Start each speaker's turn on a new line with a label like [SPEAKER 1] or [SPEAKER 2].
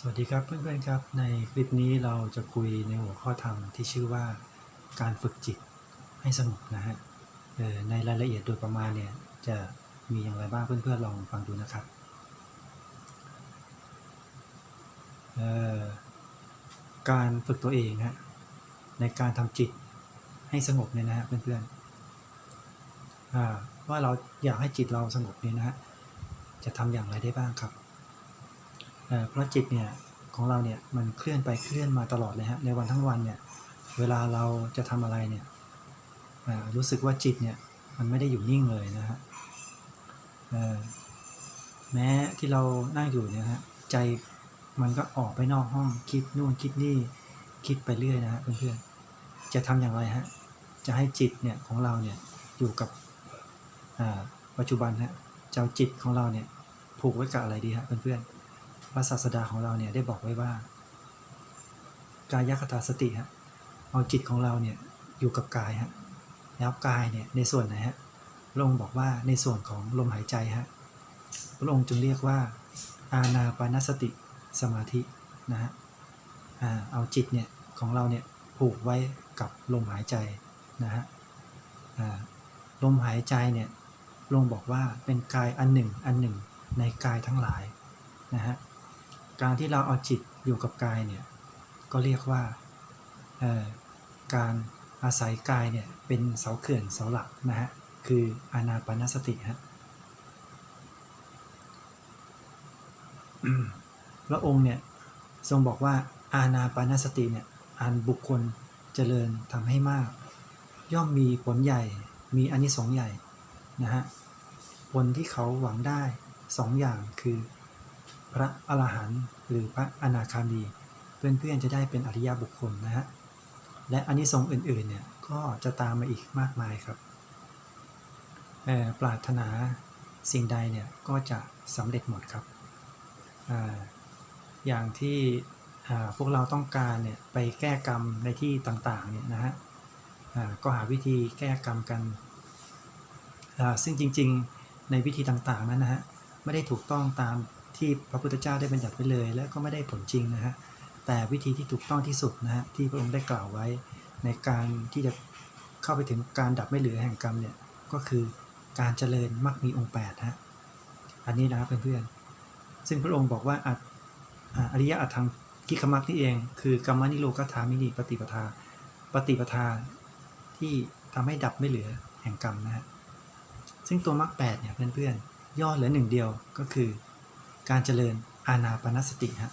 [SPEAKER 1] สวัสดีครับเพื่อนๆครับ ในคลิปนี้เราจะคุยในหัวข้อธรรมที่ชื่อว่าการฝึกจิตให้สงบนะฮะในรายละเอียดโดยประมาณเนี่ยจะมีอย่างไรบ้างเพื่อนๆลองฟังดูนะครับการฝึกตัวเองฮะในการทำจิตให้สงบเนี่ยนะฮะเพื่อนๆว่าเราอยากให้จิตเราสงบเนี่ยนะฮะจะทำอย่างไรได้บ้างครับ เพราะจิตเนี่ยของเราเนี่ยมันเคลื่อนไปเคลื่อนมาตลอดเลยฮะในวันทั้งวันเนี่ยเวลาเราจะทำอะไรเนี่ยรู้สึกว่าจิตเนี่ยมันไม่ได้อยู่นิ่งเลยนะฮะแม้ที่เรานั่งอยู่เนี่ยฮะใจมันก็ออกไปนอกห้องคิดนู่นคิดนี่คิดไปเรื่อยนะฮะเพื่อนๆจะทำอย่างไรฮะจะให้จิตเนี่ยของเราเนี่ยอยู่กับปัจจุบันฮะจะเอาจิตของเราเนี่ยผูกไว้กับอะไรดีฮะเพื่อนๆ พระศาสดาของเราเนี่ยได้บอกไว้ว่า กายคตาสติฮะเอาจิตของเราเนี่ยอยู่กับกายฮะแล้วกายเนี่ยในส่วนไหนฮะพระองค์บอกว่าในส่วนของลมหายใจฮะพระองค์จึงเรียกว่า อาณาปานสติสมาธินะฮะเอาจิตเนี่ยของเราเนี่ยผูกไว้กับลมหายใจนะฮะลมหายใจเนี่ยพระองค์บอกว่าเป็นกายอันหนึ่งอันหนึ่งในกายทั้งหลายนะฮะ การที่เราเอาจิตอยู่กับกายเนี่ยก็เรียกว่าการอาศัยกายเนี่ยเป็นเสาเขื่อนเสาหลักนะฮะคืออานาปานสติฮะพระองค์เนี่ยทรงบอกว่าอานาปานสติเนี่ยอันบุคคลเจริญทำให้มาก ย่อมมีผลใหญ่มีอานิสงส์ใหญ่นะฮะผลที่เขาหวังได้สองอย่างคือ พระอรหันต์หรือพระอนาคามี เพื่อนๆจะได้เป็นอริยบุคคลนะฮะและอานิสงส์อื่นๆเนี่ยก็จะตามมาอีกมากมายครับเอ่อปรารถนาสิ่งใดเนี่ยก็จะสำเร็จหมดครับออย่างที่พวกเราต้องการเนี่ยไปแก้กรรมในที่ต่างๆเนี่ยนะฮะก็หาวิธีแก้กรรมกัน ซึ่งจริงๆในวิธีต่างๆนั้นนะฮะไม่ได้ถูกต้องตาม ที่พระพุทธเจ้าได้บัญญัติไว้เลย และก็ไม่ได้ผลจริงนะฮะแต่วิธีที่ถูกต้องที่สุดนะฮะที่พระองค์ได้กล่าวไว้ ในการที่จะเข้าไปถึงการดับไม่เหลือแห่งกรรมเนี่ยก็คือการเจริญมรรคมีองค์8ฮะอันนี้นะครับเพื่อนๆซึ่งพระองค์บอกว่าอัอริยอัตถังกิขมักนี่เอง คือกรรมนิโรกถามินีปฏิปทา ปฏิปทาที่ทำให้ดับไม่เหลือแห่งกรรมนะฮะซึ่งตัวมรรคแปดเนี่ยเพื่อนๆย่อเหลือหนึ่งเดียวก็คือ การเจริญอานาปานสติฮะ